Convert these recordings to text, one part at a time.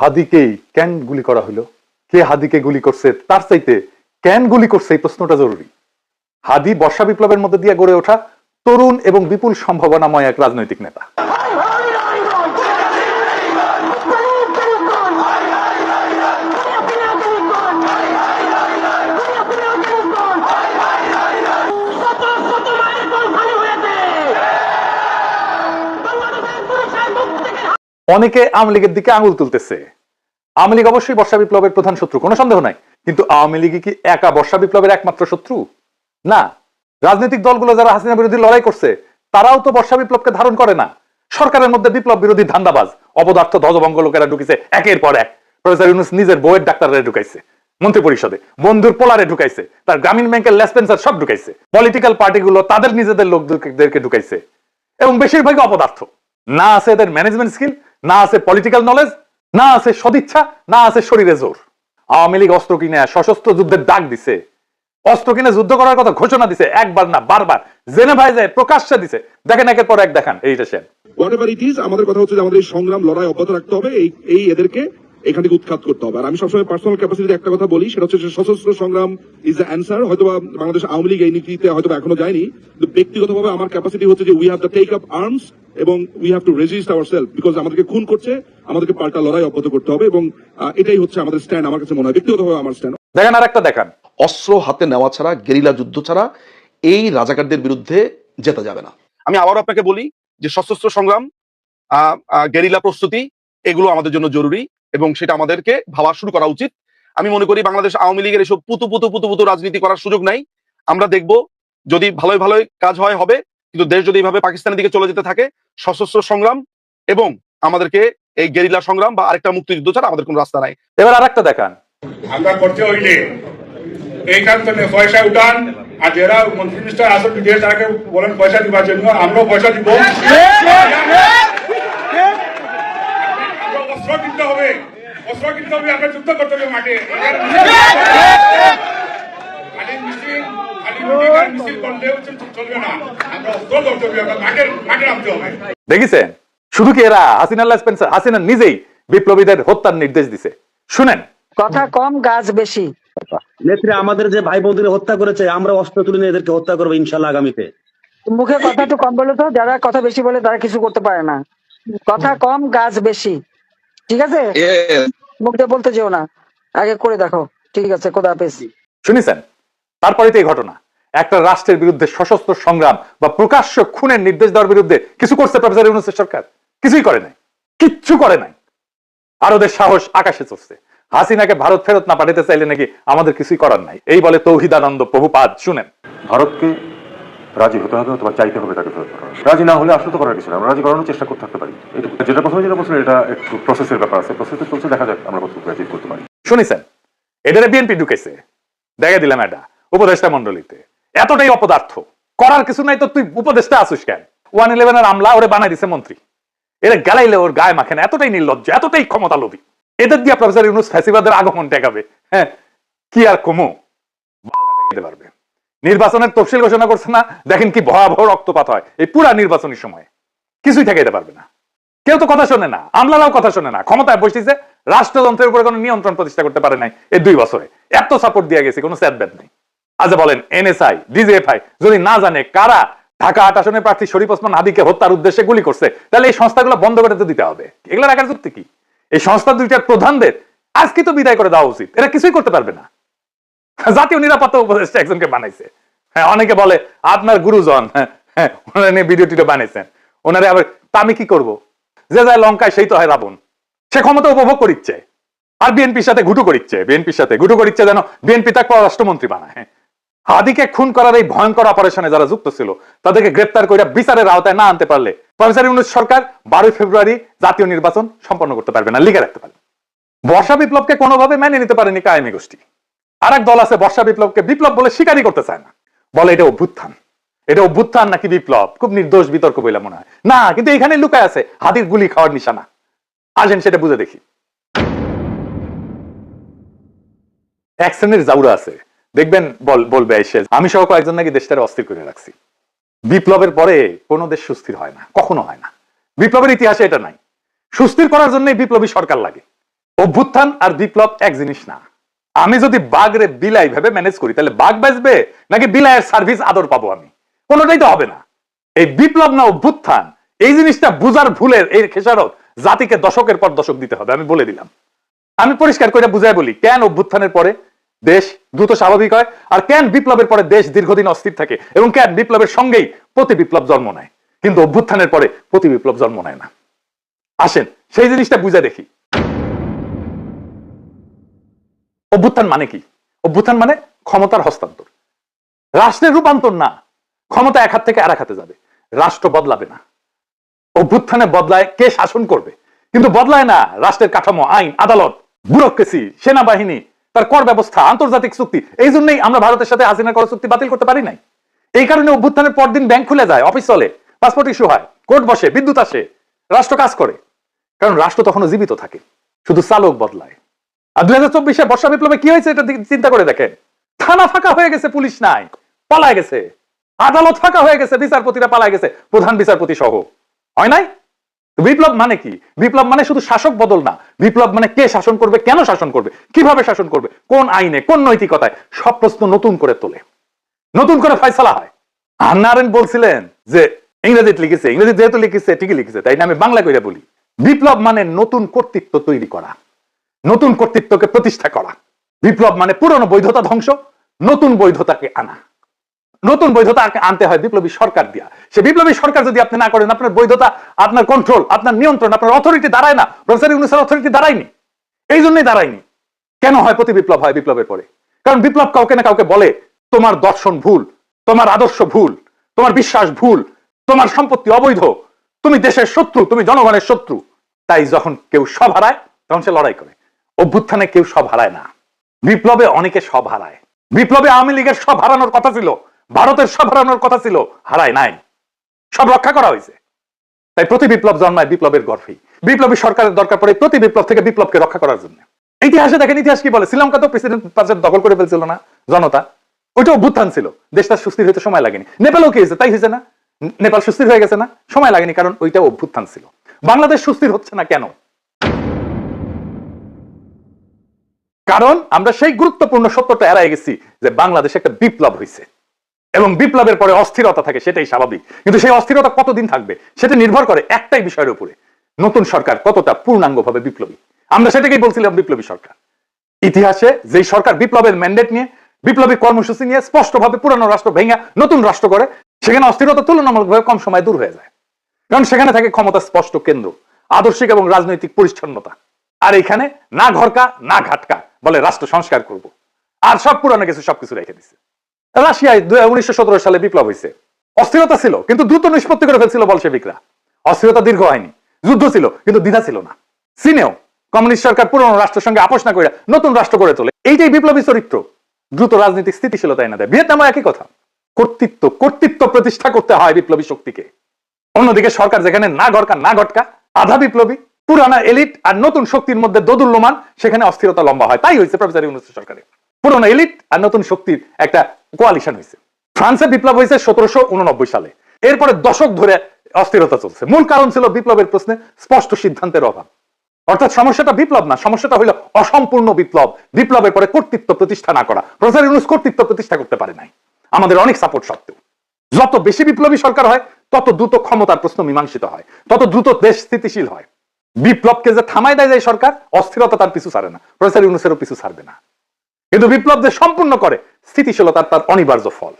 হাদিকেই কেন গুলি করা হলো? কে হাদিকে গুলি করছে? তার চাইতে কেন গুলি করছে? এই প্রশ্নটা জরুরি। হাদি বর্ষা বিপ্লবের মধ্যে দিয়ে গড়ে ওঠা তরুণ এবং বিপুল সম্ভাবনাময় এক রাজনৈতিক নেতা। অনেকে আওয়ামী লীগের দিকে আঙুল তুলতেছে। আওয়ামী লীগ অবশ্যই বর্ষা বিপ্লবের প্রধান শত্রু, কোনো সন্দেহ নাই। কিন্তু আওয়ামী লীগ কি একা বর্ষা বিপ্লবের একমাত্র শত্রু? না। রাজনৈতিক দলগুলো যারা হাসিনা বিরোধী লড়াই করছে, তারাও তো বর্ষা বিপ্লবকে ধারণ করে না। সরকারের মধ্যে বিপ্লব বিরোধী ধান্দাবাজ অপদার্থ ধ্বজভঙ্গ লোকেরা ঢুকেছে একের পর এক। প্রফেসর ইউনুস নিজের বইয়ের ডাক্তাররা ঢুকাইছে মন্ত্রী পরিষদে বন্ধুর পোলারে ঢুকাইছে, তার গ্রামীণ ব্যাংকের লেসপেন্সার সব ঢুকাইছে। পলিটিক্যাল পার্টিগুলো তাদের নিজেদের লোকদেরকে ঢুকাইছে। এবং বেশিরভাগই অপদার্থ। না আছে এদের ম্যানেজমেন্ট স্কিল না আছে পলিটিক্যাল নলেজ না আছে সদিচ্ছা, না আছে শরীরে জোর। আওয়ামী লীগ অস্ত্র কিনে, সশস্ত্র যুদ্ধের ডাক দিছে। অস্ত্র কিনে যুদ্ধ করার কথা ঘোষণা দিছে একবার না, বারবার। জেনে ভাই যায়, প্রকাশ্যে দিছে। দেখেন একের পর এক দেখান এইটা সে হোয়াট এভার ইট আমাদের কথা হচ্ছে যে আমাদের এই সংগ্রাম, লড়াই অব্যাহত রাখতে হবে, এই এই এদেরকে এখান থেকে উৎখাত করতে হবে। আর আমি সবসময় পার্সোনাল একটা কথা বলি, সেটা হচ্ছে সশস্ত্র সংগ্রাম ইজ দ্য অ্যান্সার হয়তো বাংলাদেশ আওয়ামী লীগ এই নীতিতে হয়তো এখনও যায়নি ব্যক্তিগতভাবে আমার ক্যাপাসিটি হচ্ছে যে we have the take up arms এবং we have to resist our self because আমাদেরকে খুন করছে, আমাদেরকে পাল্টা লড়াই অব্যাহত করতে হবে এবং এটাই হচ্ছে আমাদের স্ট্যান্ড আমার কাছে মনে হয়। ব্যক্তিগতভাবে আমার স্ট্যান্ড দেখেন আর একটা দেখান। অস্ত্র হাতে নেওয়া ছাড়া, গেরিলা যুদ্ধ ছাড়া এই রাজাকারদের বিরুদ্ধে জেতা যাবে না। আমি আবারও আপনাকে বলি যে সশস্ত্র সংগ্রাম গেরিলা প্রস্তুতি, এগুলো আমাদের জন্য জরুরি এবং সেটা আমাদেরকে ভাবা শুরু করা উচিত। আমি মনে করি বাংলাদেশ আওয়ামী লীগের এসব পুতু পুতু পুতু পুতু রাজনীতি করার সুযোগ নাই। আমরা দেখব যদি ভালোই ভালোই কাজ হয়, হবে। কিন্তু দেশ যদি এইভাবে পাকিস্তানের দিকে চলে যেতে থাকে, সশস্ত্র সংগ্রাম এবং আমাদেরকে এই গেরিলা সংগ্রাম বা আরেকটা মুক্তিযুদ্ধ ছাড়া আমাদের কোনো রাস্তা নাই। এবার আর একটা দেখান। আমরা করতে হইলে এইখান পয়সা উঠান, আর যারা মন্ত্রী মিনিস্টার বিদেশ তারাকে বলেন পয়সা দিবার জন্য, আমরাও পয়সা দিব। অস্ত্র কিনতে হবে, অস্ত্র কিনতে হবে আমরা যুদ্ধ করতে হবে মাঠে। দেখেছেন শুধু কি এরা হাসিনা স্পেন্সার? হাসিনা নিজেই বিপ্লবীদের হত্যার নির্দেশ দিছে। শুনেন। কথা কম গাছ বেশি। নেত্রী আমাদের যে ভাই বোনদের হত্যা করেছে আমরা অস্ত্র তুলে নিয়ে এদেরকে হত্যা করব ইনশাল্লাহ আগামীতে। মুখে কথা একটু কম বলে তো যারা কথা বেশি বলে তারা কিছু করতে পারে না। কথা কম গাছ বেশি। ঠিক আছে? মুখ দিয়ে বলতে যেও না। আগে করে দেখো। ঠিক আছে খোদা হাফেজ। শুনেছেন? তারপরে তো এই ঘটনা। একটা রাষ্ট্রের বিরুদ্ধে সশস্ত্র সংগ্রাম বা প্রকাশ্য খুনের নির্দেশ দেওয়ার বিরুদ্ধে কিছু করছে প্রফেসর ইউনুসের সরকার? কিছুই করে নাই। কিচ্ছু করে নাই। আর ওদের সাহস আকাশে চলছে হাসিনাকে ভারত ফেরত না পাঠাতে চাইলে নাকি আমাদের কিছুই করার নাই। এই বলে তৌহিদানন্দ প্রভুপাদ শুনেন। ভারতকে রাজি হতে হবে অথবা চাইতে হবে তাকে ফেরত পাঠানো। রাজি না হলে আসলে তো করার কিছু না আমরা রাজি করানোর চেষ্টা করতে থাকতে পারি। যেটা প্রথমে যেটা বলছিলেন এটা একটু প্রসেসের ব্যাপার আছে। প্রসেসে চলছে দেখা যাক আমরা কতটুকু অ্যাচিভ করতে পারি। শুনেছেন? এটারে বিএনপি ঢুকেছে। দেখে দিলাম এটা। উপদেষ্টা মন্ডলীতে এতটাই অপদার্থ। করার কিছু নাই তো তুই উপদেষ্টা আসুস কেন? ওয়ান ইলেভেনের আমলা ওরে বানাই দিছে মন্ত্রী। এরা গালাইলে ওর গায়ে মাখে না, এতটাই নির্লজ্জ, এতটাই ক্ষমতা লোভী এদের দিয়ে প্রফেসর ইউনুস ফ্যাসিবাদের আগমন টেকাবে হ্যাঁ কি আর কমো? পারবে। নির্বাচনের তফসিল ঘোষণা করছে না, দেখেন কি ভয়াবহ রক্তপাত হয়। এই পুরা নির্বাচনী সময়ে। কিছুই ঠেকাইতে পারবে না। কেউ তো কথা শোনে না, আমলারাও কথা শোনে না। ক্ষমতায় বসেছে রাষ্ট্রযন্ত্রের উপরে কোনো নিয়ন্ত্রণ প্রতিষ্ঠা করতে পারে নাই এই দুই বছরে। এত সাপোর্ট দিয়ে গেছে, কোনো স্যাটব্যাট নেই। আজ বলেন এনএসআই ডিজিএফআই যদি না জানে কারা ঢাকা আট আসনের প্রার্থী শরীফ ওসমান হাদিকে হত্যার উদ্দেশ্যে গুলি করছে, তাহলে এই সংস্থাগুলো বন্ধ করে দিতে হবে। এগুলো রাখার যুক্তি কি? এই সংস্থা দুইটার প্রধানদের আজকে তো বিদায় করে দেওয়া উচিত। এরা কিছুই করতে পারবে না। জাতীয় নিরাপত্তা উপদেষ্টা একজনকে বানাইছে। হ্যাঁ অনেকে বলে, আপনার গুরুজন হ্যাঁ হ্যাঁ ওনারা নিয়ে ভিডিও টিডিও বানাইছেন। ওনারে আবার, তা আমি কি করব? যে যায় লঙ্কায় সেই তো হয় রাবণ। সে ক্ষমতা উপভোগ করিচ্ছে। আর বিএনপির সাথে ঘুটু করিচ্ছে। বিএনপির সাথে ঘুটু করিচ্ছে যেন বিএনপি তাকে পররাষ্ট্রমন্ত্রী বানায়। হ্যাঁ। হাদিকে খুন করার এই ভয়ঙ্কর অপারেশনে যারা যুক্ত ছিল, তাদেরকে গ্রেপ্তার করে বিচারের আওতায় না আনতে পারলে প্রফেসর ইউনুস সরকার বারোই ফেব্রুয়ারি জাতীয় নির্বাচন সম্পন্ন করতে পারবে না, লিখে রাখতে পারবে। বর্ষা বিপ্লবকে কোনোভাবে মেনে নিতে পারেনি কায়েমি গোষ্ঠী। আর এক দল আছে বর্ষা বিপ্লবকে বিপ্লব বলে স্বীকারই করতে চায় না। বলে এটা অভ্যুত্থান। এটা অভ্যুত্থান নাকি বিপ্লব? খুব নির্দোষ বিতর্ক বলে মনে হয়। না, কিন্তু এখানে লুকায় আছে হাতির গুলি খাওয়ার নিশানা। আসেন সেটা বুঝে দেখি। এক শ্রেণির জাউরা আছে। দেখবেন, বল, বলবে, এসে আমি সহ কয়েকজন নাকি দেশটারে অস্থির করে রাখছি। বিপ্লবের পরে কোনো দেশ সুস্থির হয় না, কখনো হয় না। বিপ্লবের ইতিহাসে এটা নাই। সুস্থির করার জন্য বিপ্লবী সরকার লাগে। অভ্যুত্থান আর বিপ্লব এক জিনিস না। আমি যদি বাঘরে বিলাই ভাবে ম্যানেজ করি, তাহলে বাঘ বাঁচবে নাকি বিলাইয়ের সার্ভিস আদর পাবো আমি? কোনোটাই তো হবে না। এই বিপ্লব না অভ্যুত্থান, এই জিনিসটা বুঝার ভুলের এই খেসারত জাতিকে দশকের পর দশক দিতে হবে, আমি বলে দিলাম। আমি পরিষ্কার করে বুঝাই বলি, কেন অভ্যুত্থানের পরে? দেশ দ্রুত স্বাভাবিক হয়। আর কেন বিপ্লবের পরে দেশ দীর্ঘদিন অস্থির থাকে? এবং কেন বিপ্লবের সঙ্গেই প্রতি বিপ্লব জন্ম নেয়? কিন্তু অভ্যুত্থানের পরে প্রতি বিপ্লব জন্ম নেয় না। আসেন, সেই জিনিসটা বুঝে দেখি। অভ্যুত্থান মানে কি? অভ্যুত্থান মানে ক্ষমতার হস্তান্তর। রাষ্ট্রের রূপান্তর না। ক্ষমতা এক হাত থেকে আর এক হাতে যাবে। রাষ্ট্র বদলাবে না। অভ্যুত্থানে বদলায় কে শাসন করবে? কিন্তু বদলায় না রাষ্ট্রের কাঠামো, আইন, আদালত, ব্যুরোক্রেসি, সেনাবাহিনী তার কর ব্যবস্থা, আন্তর্জাতিক চুক্তি। এই জন্যই আমরা ভারতের সাথে হাসিনা কর চুক্তি বাতিল করতে পারি নাই। এই কারণে অভ্যুত্থানের পরদিন ব্যাংক খুলে যায়, অফিস চলে, পাসপোর্ট ইস্যু হয়, কোর্ট বসে, বিদ্যুৎ আসে, রাষ্ট্র কাজ করে। কারণ রাষ্ট্র তখনও জীবিত থাকে, শুধু চালক বদলায়। আর দুই হাজার চব্বিশে বর্ষা বিপ্লবে কি হয়েছে এটা চিন্তা করে দেখেন? থানা ফাঁকা হয়ে গেছে, পুলিশ নাই, পালায় গেছে। আদালত ফাঁকা হয়ে গেছে, বিচারপতিরা পালায় গেছে, প্রধান বিচারপতি সহ। হয় নাই? বিপ্লব মানে কি? বিপ্লব মানে শুধু শাসক বদল না। বিপ্লব মানে কে শাসন করবে, কেন শাসন করবে, কীভাবে শাসন করবে, কোন আইনে, কোন নৈতিকতায়, সব প্রশ্ন নতুন করে তোলে। নতুন করে ফয়সালা হয়। আর নারায়ণ বলছিলেন যে, ইংরেজিতে লিখেছে ইংরেজি যেহেতু লিখেছে, ঠিকই লিখেছে, তাই না আমি বাংলা কইরা বলি। বিপ্লব মানে নতুন কর্তৃত্ব তৈরি করা, নতুন কর্তৃত্বকে প্রতিষ্ঠা করা। বিপ্লব মানে পুরনো বৈধতা ধ্বংস, নতুন বৈধতাকে আনা। নতুন বৈধতা আনতে হয় বিপ্লবী সরকার দিয়া। সে বিপ্লবী সরকার যদি আপনি না করেন, আপনার বৈধতা, আপনার কন্ট্রোল আপনার নিয়ন্ত্রণ, আপনার অথরিটি দাঁড়ায় না। প্রফেসর ইউনুসের অথরিটি দাঁড়ায়নি। এই জন্যই দাঁড়ায়নি। কেন হয় প্রতি বিপ্লব হয় বিপ্লবের পরে? কারণ বিপ্লব কাউকে না কাউকে বলে, তোমার দর্শন ভুল, তোমার আদর্শ ভুল, তোমার বিশ্বাস ভুল, তোমার সম্পত্তি অবৈধ, তুমি দেশের শত্রু, তুমি জনগণের শত্রু। তাই যখন কেউ সব হারায়, তখন সে লড়াই করে। অভ্যুত্থানে কেউ সব হারায় না। বিপ্লবে অনেকে সব হারায়। বিপ্লবে আওয়ামী লীগের সব হারানোর কথা ছিল। ভারতের সব হারানোর কথা ছিল, হারায় নাই। সব রক্ষা করা হয়েছে। তাই প্রতি বিপ্লব জন্মায় বিপ্লবের গর্ভেই বিপ্লবী সরকারের দরকার পড়ে প্রতি বিপ্লব থেকে বিপ্লবকে রক্ষা করার জন্য। ইতিহাসে দেখেন, ইতিহাস কি বলে? শ্রীলঙ্কা তো প্রেসিডেন্ট পার্সেন্ট দখল করে ফেলছিল না, জনতা। ওইটা অভ্যুত্থান ছিল। দেশটা সুস্থির হতে সময় লাগেনি। নেপালও কি হয়েছে? তাই হয়েছে না? নেপাল সুস্থির হয়ে গেছে না? সময় লাগেনি, কারণ ওইটা অভ্যুত্থান ছিল। বাংলাদেশ সুস্থির হচ্ছে না কেন? কারণ আমরা সেই গুরুত্বপূর্ণ সত্যটা এড়াই গেছি যে বাংলাদেশে একটা বিপ্লব হয়েছে এবং বিপ্লবের পরে অস্থিরতা থাকে, সেটাই স্বাভাবিক। কিন্তু সেই অস্থিরতা কতদিন থাকবে? সেটা নির্ভর করে একটাই বিষয়ের উপরে। নতুন সরকার কতটা পূর্ণাঙ্গভাবে বিপ্লবী? আমরা সেটাকেই বলছিলাম বিপ্লবী সরকার। ইতিহাসে যেই সরকার বিপ্লবের ম্যান্ডেট নিয়ে, বিপ্লবী কর্মসূচি নিয়ে স্পষ্টভাবে পুরানো রাষ্ট্র ভেঙে নতুন রাষ্ট্র করে, সেখানে অস্থিরতা তুলনামূলকভাবে কম সময় দূর হয়ে যায়। কারণ সেখানে থাকে ক্ষমতা স্পষ্ট কেন্দ্র, আদর্শিক এবং রাজনৈতিক পরিচ্ছন্নতা। আর এখানে না ঘরকা, না ঘাটকা বলে রাষ্ট্র সংস্কার করব। আর সব পুরানো কিছু সবকিছু রেখে দিছে। রাশিয়ায় উনিশশো সতেরো সালে বিপ্লব হয়েছে অস্থিরতা ছিল, কিন্তু দ্রুত নিষ্পত্তি করে ফেলছিল বলশেবিকরা অস্থিরতা দীর্ঘ হয়নি, যুদ্ধ ছিল, কিন্তু দ্বিধা ছিল না। চীনেও কমিউনিস্ট সরকার পুরনো রাষ্ট্রের সঙ্গে আপোষ না করে নতুন রাষ্ট্র গড়ে তোলে। এইটাই বিপ্লবী চরিত্র। দ্রুত রাজনৈতিক স্থিতিশীলতা এনে দেয়। ভিয়েতনামও একই কথা। কর্তৃত্ব কর্তৃত্ব প্রতিষ্ঠা করতে হয় বিপ্লবী শক্তিকে। অন্যদিকে সরকার যেখানে না ঘরকা না ঘটকা আধা বিপ্লবী, পুরানা এলিট আর নতুন শক্তির মধ্যে দোদুল্যমান, সেখানে অস্থিরতা লম্বা হয়। তাই হয়েছে প্রফেসর ইউনুস সরকারে পুরোনো এলিট আর নতুন শক্তির একটা কোয়ালিশন হয়েছে ফ্রান্সে বিপ্লব হয়েছে সতেরোশো উননব্বই সালে। এরপরে দশক ধরে অস্থিরতা চলছে। মূল কারণ ছিল বিপ্লবের প্রশ্নে স্পষ্ট সিদ্ধান্তের অভাব। অর্থাৎ সমস্যাটা বিপ্লব না, সমস্যাটা হলো অসম্পূর্ণ বিপ্লব। বিপ্লবের পরে কর্তৃত্ব প্রতিষ্ঠা না করা। প্রফেসর ইউনুস কর্তৃত্ব প্রতিষ্ঠা করতে পারে নাই। আমাদের অনেক সাপোর্ট সত্ত্বেও। যত বেশি বিপ্লবী সরকার হয়, তত দ্রুত ক্ষমতার প্রশ্ন মীমাংসিত হয়। তত দ্রুত দেশ স্থিতিশীল হয়। বিপ্লবকে যে থামায় দেয় যায় সরকার, অস্থিরতা তার পিছু ছাড়ে না। প্রফেসর ইউনুসেরও পিছু ছাড়বে না। কিন্তু বিপ্লব যে সম্পূর্ণ করে, স্থিতিশীলতা তার অনিবার্য ফল।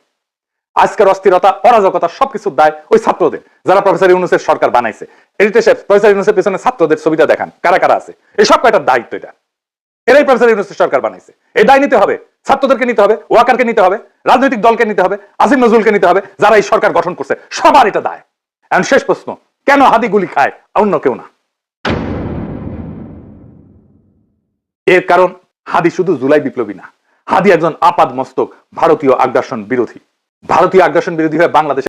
আজকের অস্থিরতা, অরাজকতা সবকিছুর দায় ওই ছাত্রদের, যারা প্রফেসর ইউনুসের সরকার বানাইছে। সাহেব প্রফেসর ইউনুসের পেছনে ছাত্রদের ছবিটা দেখান, কারা কারা আছে? এই সব কয়টার দায়িত্ব এটা? এরাই প্রফেসর ইউনুসের সরকার বানাইছে। এই দায় নিতে হবে, ছাত্রদেরকে নিতে হবে, ওয়াকারকে নিতে হবে, রাজনৈতিক দলকে নিতে হবে আসিম নজরুলকে নিতে হবে, যারা এই সরকার গঠন করছে, সবার এটা দায়। এখন শেষ প্রশ্ন, কেন হাদি গুলি খায় অন্য কেউ না? এর কারণ হাদি শুধু জুলাই বিপ্লবী না, হাদি একজন আপাদ মস্তক ভারতীয় আগ্রাসন বিরোধী। ভারতীয় আগ্রাসন বিরোধী হয়ে বাংলাদেশে